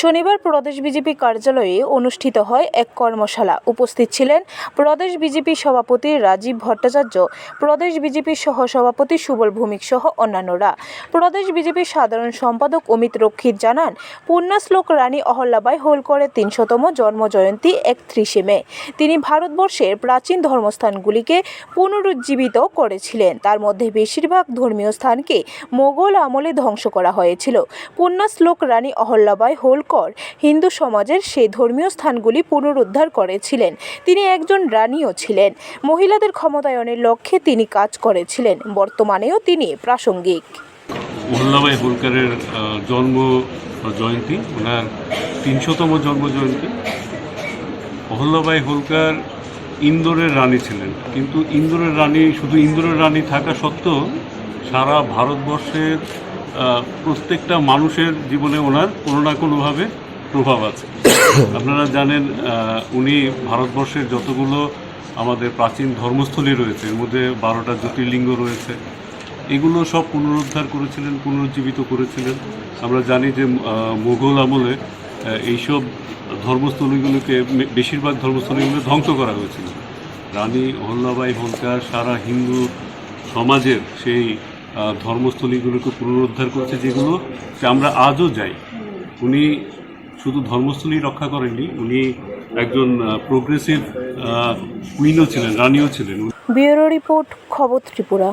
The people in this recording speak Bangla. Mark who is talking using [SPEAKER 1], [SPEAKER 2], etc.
[SPEAKER 1] শনিবার প্রদেশ বিজেপি কার্যালয়ে অনুষ্ঠিত হয় এক কর্মশালা। উপস্থিত ছিলেন প্রদেশ বিজেপি সভাপতি রাজীব ভট্টাচার্য, প্রদেশ বিজেপির সহসভাপতি সুবল ভৌমিক সহ অন্যান্যরা। প্রদেশ বিজেপির সাধারণ সম্পাদক অমিত রক্ষিত জানান পুণ্যশ্লোক রানী অহল্যাবাই হোলকরের তিনশতম জন্মজয়ন্তী একত্রিশে মে। তিনি ভারতবর্ষের প্রাচীন ধর্মস্থানগুলিকে পুনরুজ্জীবিত করেছিলেন। তার মধ্যে বেশিরভাগ ধর্মীয় স্থানকে মোগল আমলে ধ্বংস করা হয়েছিল। পুণ্যশ্লোক রানী অহল্যাবাই হোলকর হিন্দু সমাজের সেই ধর্মীয় স্থানগুলি পুনরুদ্ধার করেছিলেন। তিনি একজন রানীও ছিলেন। মহিলাদের ক্ষমতায়নের লক্ষ্যে তিনি কাজ করেছিলেন। বর্তমানেও তিনি প্রাসঙ্গিক।
[SPEAKER 2] মহল্লাবাই হোলকারের জন্ম জয়ন্তী, ওনার তিনশোতম জন্ম জয়ন্তী। অহল্যাবাই হোলকার ইন্দোরের রানী ছিলেন, কিন্তু ইন্দোরের রানী, শুধু ইন্দোরের রানী থাকা সত্ত্বেও সারা ভারতবর্ষের প্রত্যেকটা মানুষের জীবনে ওনার কোনো না কোনোভাবে প্রভাব আছে। আপনারা জানেন উনি ভারতবর্ষের যতগুলো আমাদের প্রাচীন ধর্মস্থলী রয়েছে এর মধ্যে বারোটা জ্যোতির্লিঙ্গ রয়েছে এগুলো সব পুনরুদ্ধার করেছিলেন পুনরুজ্জীবিত করেছিলেন। আমরা জানি যে মুঘল আমলে এইসব ধর্মস্থলীগুলোকে বেশিরভাগ ধর্মস্থলীগুলো ধ্বংস করা হয়েছিল। রানী অহল্যাবাই হোলকার সারা হিন্দু সমাজের সেই ধর্মস্থলীগুলোকে পুনরুদ্ধার করছে যেগুলো আমরা আজও যাই। উনি শুধু ধর্মস্থলী রক্ষা করেননি, উনি একজন প্রোগ্রেসিভ কুইনও ছিলেন, রানীও ছিলেন।
[SPEAKER 1] ব্যুরো রিপোর্ট, খবর ত্রিপুরা।